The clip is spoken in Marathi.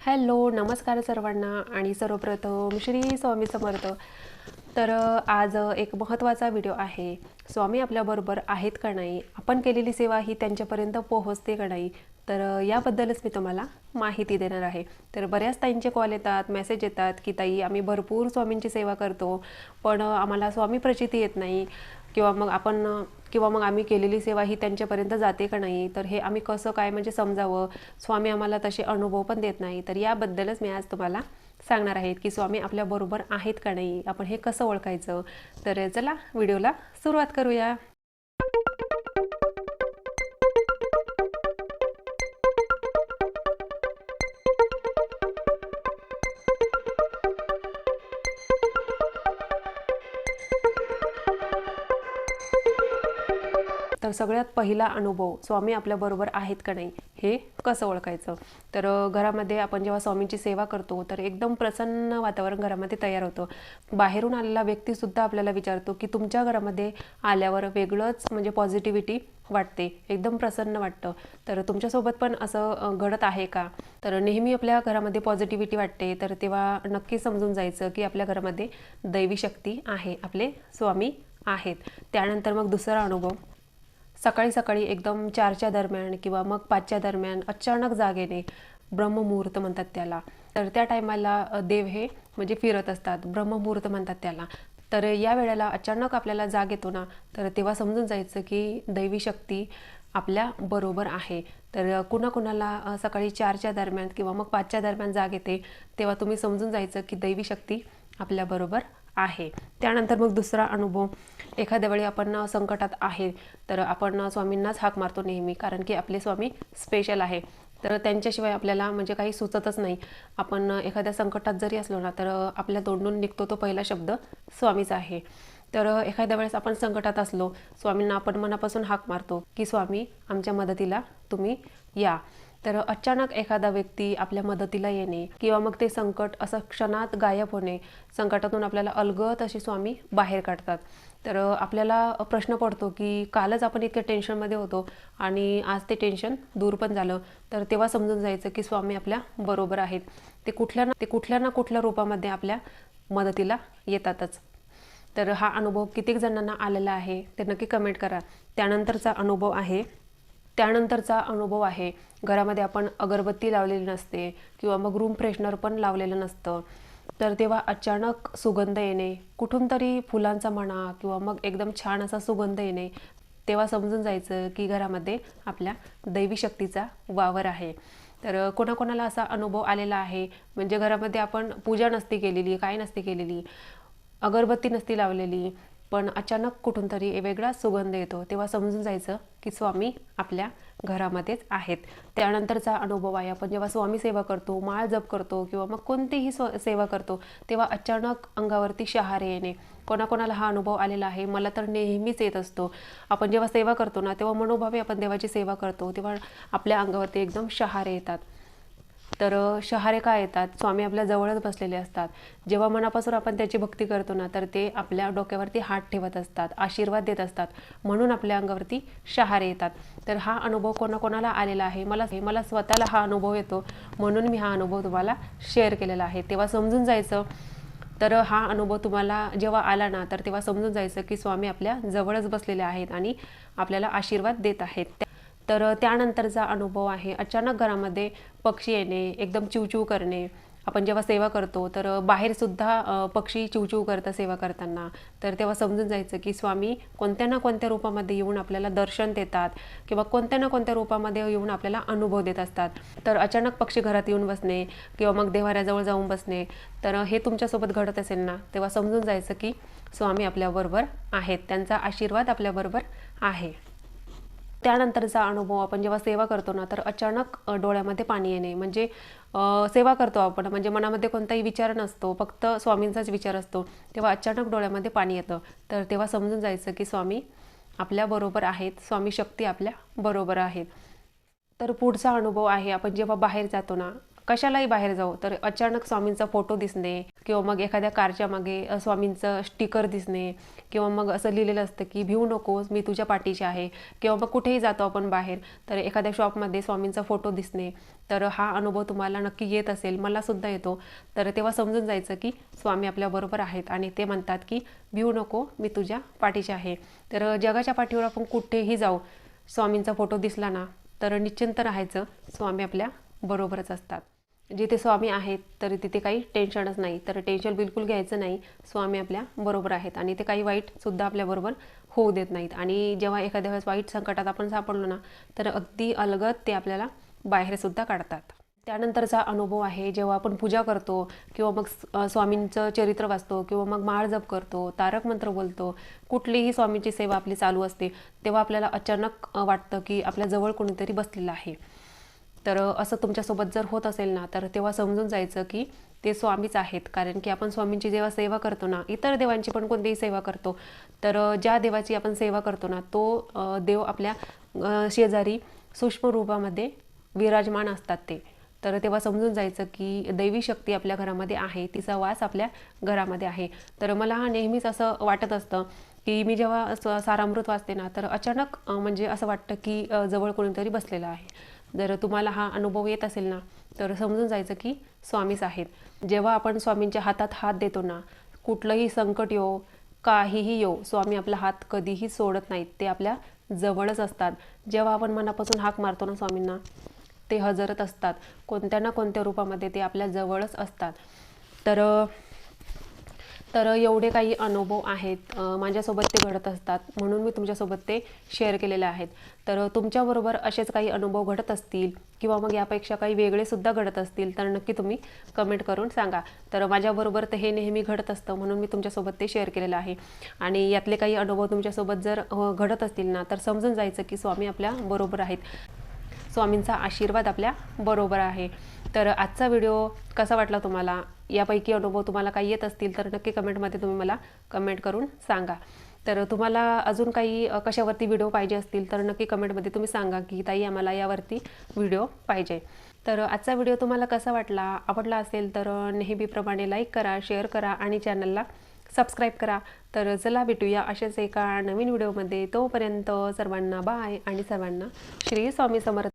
हॅलो नमस्कार सर्वांना आणि सर्वप्रथम श्री स्वामी समर्थ. तर आज एक महत्त्वाचा व्हिडिओ आहे. स्वामी आपल्याबरोबर आहेत का नाही? आपण केलेली सेवा ही त्यांच्यापर्यंत पोहोचते का नाही? तर याबद्दलच मी तुम्हाला माहिती देणार आहे. तर बऱ्याच ताईंचे कॉल येतात मेसेज येतात की ताई आम्ही भरपूर स्वामींची सेवा करतो पण आम्हाला स्वामी प्रचिती येत नाही. किंवा मग आपण किंवा मग आम्ही केलेली सेवा ही त्यांच्यापर्यंत जाते का नाही? तर हे आम्ही कसं काय म्हणजे समजावं? स्वामी आम्हाला तसे अनुभव पण देत नाही. तर याबद्दलच मी आज तुम्हाला सांगणार आहेत की स्वामी आपल्याबरोबर आहेत का नाही? आपण हे कसं ओळखायचं? तर चला व्हिडिओला सुरुवात करूया. तर सगळ्यात पहिला अनुभव स्वामी आपल्याबरोबर आहेत का नाही हे कसं ओळखायचं? तर घरामध्ये आपण जेव्हा स्वामींची सेवा करतो तर एकदम प्रसन्न वातावरण घरामध्ये तयार होतं. बाहेरून आलेला व्यक्तीसुद्धा आपल्याला विचारतो की तुमच्या घरामध्ये आल्यावर वेगळंच म्हणजे पॉझिटिव्हिटी वाटते एकदम प्रसन्न वाटतं. तर तुमच्यासोबत पण असं घडत आहे का? तर नेहमी आपल्या घरामध्ये पॉझिटिव्हिटी वाटते तर तेव्हा नक्की समजून जायचं की आपल्या घरामध्ये दैवी शक्ती आहे आपले स्वामी आहेत. त्यानंतर मग दुसरा अनुभव. सकाळी सकाळी एकदम चारच्या दरम्यान किंवा मग पाचच्या दरम्यान अचानक जाग येणे ब्रह्ममुहूर्त म्हणतात त्याला. तर त्या टायमाला देव हे म्हणजे फिरत असतात. ब्रह्ममुहूर्त म्हणतात त्याला. तर या वेळेला अचानक आपल्याला जाग येतो ना तर तेव्हा समजून जायचं की दैवी शक्ती आपल्या बरोबर आहे. तर कुणाकुणाला सकाळी चारच्या दरम्यान किंवा मग पाचच्या दरम्यान जाग येते तेव्हा तुम्ही समजून जायचं की दैवी शक्ती आपल्याबरोबर आहे. त्यानंतर मग दुसरा अनुभव. एखाद्या वेळी आपण संकटात आहे तर आपण स्वामींनाच हाक मारतो नेहमी कारण की आपले स्वामी स्पेशल आहे. तर त्यांच्याशिवाय आपल्याला म्हणजे काही सुचतच नाही. आपण एखाद्या संकटात जरी असलो ना तर आपल्या तोंडून निघतो तो पहिला शब्द स्वामीचा आहे. तर एखाद्या वेळेस आपण संकटात असलो स्वामींना आपण मनापासून हाक मारतो की स्वामी आमच्या मदतीला तुम्ही या. तर अचानक एखादा व्यक्ती आपल्या मदतीला येणे किंवा मग ते संकट असं क्षणात गायब होणे संकटातून आपल्याला अलगत असे स्वामी बाहेर काढतात. तर आपल्याला प्रश्न पडतो की कालच आपण इतक्या टेन्शनमध्ये होतो आणि आज ते टेन्शन दूर पण झालं. तर तेव्हा समजून जायचं की स्वामी आपल्या बरोबर आहेत. ते कुठल्या ना ते कुठल्या ना कुठल्या रूपामध्ये आपल्या मदतीला येतातच. तर हा अनुभव कितीक जणांना आलेला आहे ते नक्की कमेंट करा. त्यानंतरचा अनुभव आहे त्यानंतरचा अनुभव आहे. घरामध्ये आपण अगरबत्ती लावलेली नसते किंवा मग रूम फ्रेशनर पण लावलेलं नसतं. तर तेव्हा अचानक सुगंध येणे कुठून तरी फुलांचा म्हणा किंवा मग एकदम छान असा सुगंध येणे तेव्हा समजून जायचं की घरामध्ये आपल्या दैवी शक्तीचा वावर आहे. तर कोणाकोणाला असा अनुभव आलेला आहे? म्हणजे घरामध्ये आपण पूजा नसती केलेली काय नसती केलेली अगरबत्ती नसती लावलेली पण अचानक कुठून तरी वेगळा सुगंध येतो तेव्हा समजून जायचं की स्वामी आपल्या घरामध्येच आहेत. त्यानंतरचा अनुभव आहे आपण जेव्हा स्वामी सेवा करतो माळ जप करतो किंवा मग कोणतीही स्व सेवा करतो तेव्हा अचानक अंगावरती शहारे येणे. कोणाकोणाला हा अनुभव आलेला आहे मला तर नेहमीच येत असतो. आपण जेव्हा सेवा करतो ना तेव्हा मनोभावे आपण देवाची सेवा करतो तेव्हा आपल्या अंगावरती एकदम शहारे येतात. तर शहारेका शहारे येतात? स्वामी आपल्या जवळच बसलेले असतात. जेव्हा मनापासून आपण त्याची भक्ती करतो ना तर ते आपल्या डोक्यावरती हात ठेवत असतात आशीर्वाद देत असतात. म्हणून आपल्या अंगावरती शहारे येतात. तर हा अनुभव कोणाकोणाला आलेला आहे? मला मला स्वतःला हा अनुभव येतो. म्हणून मी हा अनुभव तुम्हाला शेअर केलेला आहे. तेव्हा समजून जायचं तर हा अनुभव तुम्हाला जेव्हा आला ना तर तेव्हा समजून जायचं की स्वामी आपल्या जवळच बसलेले आहेत आणि आपल्याला आशीर्वाद देत आहेत. तर त्यानंतरचा अनुभव आहे. अचानक घरामध्ये पक्षी येणे एकदम चिवचिव करणे. आपण जेव्हा सेवा करतो तर बाहेरसुद्धा पक्षी चिवचिव करतं सेवा करताना. तर तेव्हा समजून जायचं की स्वामी कोणत्या ना कोणत्या रूपामध्ये येऊन आपल्याला दर्शन देतात किंवा कोणत्या ना कोणत्या रूपामध्ये येऊन आपल्याला अनुभव देत असतात. तर अचानक पक्षी घरात येऊन बसणे किंवा मग देवाऱ्याजवळ जाऊन बसणे तर हे तुमच्यासोबत घडत असेल ना तेव्हा समजून जायचं की स्वामी आपल्याबरोबर आहेत. त्यांचा आशीर्वाद आपल्याबरोबर आहे. त्यानंतरचा अनुभव आपण जेव्हा सेवा करतो ना तर अचानक डोळ्यामध्ये पाणी येणे. म्हणजे सेवा करतो आपण. म्हणजे मनामध्ये कोणताही विचार नसतो. फक्त स्वामींचाच विचार असतो. तेव्हा अचानक डोळ्यामध्ये पाणी येतं. तर तेव्हा समजून जायचं की स्वामी आपल्याबरोबर आहेत. स्वामी शक्ती आपल्या बरोबर आहेत. तर पुढचा अनुभव आहे. आपण जेव्हा बाहेर जातो ना कशालाही बाहेर जाऊ तर अचानक स्वामींचा फोटो दिसणे किंवा मग एखाद्या कारच्या मागे स्वामींचं स्टिकर दिसणे किंवा मग असं लिहिलेलं असतं की भिऊ नकोस मी तुझ्या पाठीशी आहे. किंवा मग कुठेही जातो आपण बाहेर तर एखाद्या शॉपमध्ये स्वामींचा फोटो दिसणे तर हा अनुभव तुम्हाला नक्की येत असेल मलासुद्धा येतो. तर तेव्हा समजून जायचं की स्वामी आपल्याबरोबर आहेत आणि ते म्हणतात की भिऊ नको मी तुझ्या पाठीशी आहे. तर जगाच्या पाठीवर आपण कुठेही जाऊ स्वामींचा फोटो दिसला ना तर निश्चिंत राहायचं स्वामी आपल्या बरोबरच असतात. जिथे स्वामी आहेत तर तिथे काही टेन्शनच नाही. तर टेन्शन बिलकुल घ्यायचं नाही. स्वामी आपल्या बरोबर आहेत आणि ते काही वाईटसुद्धा आपल्याबरोबर होऊ देत नाहीत. आणि जेव्हा एखाद्या वेळेस वाईट संकटात आपण सापडलो ना तर अगदी अलगद ते आपल्याला बाहेरसुद्धा काढतात. त्यानंतरचा अनुभव आहे जेव्हा आपण पूजा करतो किंवा मग स्वामींचं चरित्र वाचतो किंवा मग माळ जप करतो तारक मंत्र बोलतो कुठलीही स्वामींची सेवा आपली चालू असते तेव्हा आपल्याला अचानक वाटतं की आपल्या जवळ कोणीतरी बसलेलं आहे. तर असं तुमच्यासोबत जर होत असेल ना तर तेव्हा समजून जायचं की ते स्वामीच आहेत. कारण की आपण स्वामींची जेव्हा सेवा करतो ना इतर देवांची पण कोणतीही सेवा करतो. तर ज्या देवाची आपण सेवा करतो ना तो देव आपल्या शेजारी सूक्ष्म रूपामध्ये विराजमान असतात ते. तर तेव्हा समजून जायचं की दैवी शक्ती आपल्या घरामध्ये आहे तिचा वास आपल्या घरामध्ये आहे. तर मला हा नेहमीच असं वाटत असतं की मी जेव्हा स- सारामृत वाचते ना तर अचानक म्हणजे असं वाटतं की जवळ कोणीतरी बसलेलं आहे. जर तुम्हाला हा अनुभव येत असेल ना तर समजून जायचं की स्वामीच आहेत. जेव्हा आपण स्वामींच्या हातात हात देतो ना कुठलंही संकट येऊ काहीही येऊ स्वामी आपला हात कधीही सोडत नाहीत. ते आपल्या जवळच असतात. जेव्हा आपण मनापासून हाक मारतो ना स्वामींना ते हजरत असतात. कोणत्या ना कोणत्या रूपामध्ये ते आपल्या जवळच असतात. तर तर एवढे काही अनुभव आहेत माझ्यासोबत ते घडत असतात म्हणून मी तुमच्यासोबत ते शेअर केलेले आहेत. तर तुमच्याबरोबर असेच काही अनुभव घडत असतील किंवा मग यापेक्षा काही वेगळेसुद्धा घडत असतील तर नक्की तुम्ही कमेंट करून सांगा. तर माझ्याबरोबर तर हे नेहमी घडत असतं म्हणून मी तुमच्यासोबत ते शेअर केलेलं आहे. आणि यातले काही अनुभव तुमच्यासोबत जर घडत असतील ना तर समजून जायचं की स्वामी आपल्या बरोबर आहेत. स्वामींचा आशीर्वाद आपल्या बरोबर आहे. तर आजचा व्हिडिओ कसा वाटला तुम्हाला? यापैकी अनुभव तुम्हाला काही येत असतील तर नक्की कमेंटमध्ये तुम्ही मला कमेंट करून सांगा. तर तुम्हाला अजून काही कशावरती व्हिडिओ पाहिजे असतील तर नक्की कमेंटमध्ये तुम्ही सांगा की ताई आम्हाला यावरती व्हिडिओ पाहिजे. तर आजचा व्हिडिओ तुम्हाला कसा वाटला? आवडला असेल तर नेहमीप्रमाणे लाईक करा शेअर करा आणि चॅनलला सबस्क्राईब करा. तर चला भेटूया अशाच एका नवीन व्हिडिओमध्ये तोपर्यंत सर्वांना बाय आणि सर्वांना श्री स्वामी समर्थ.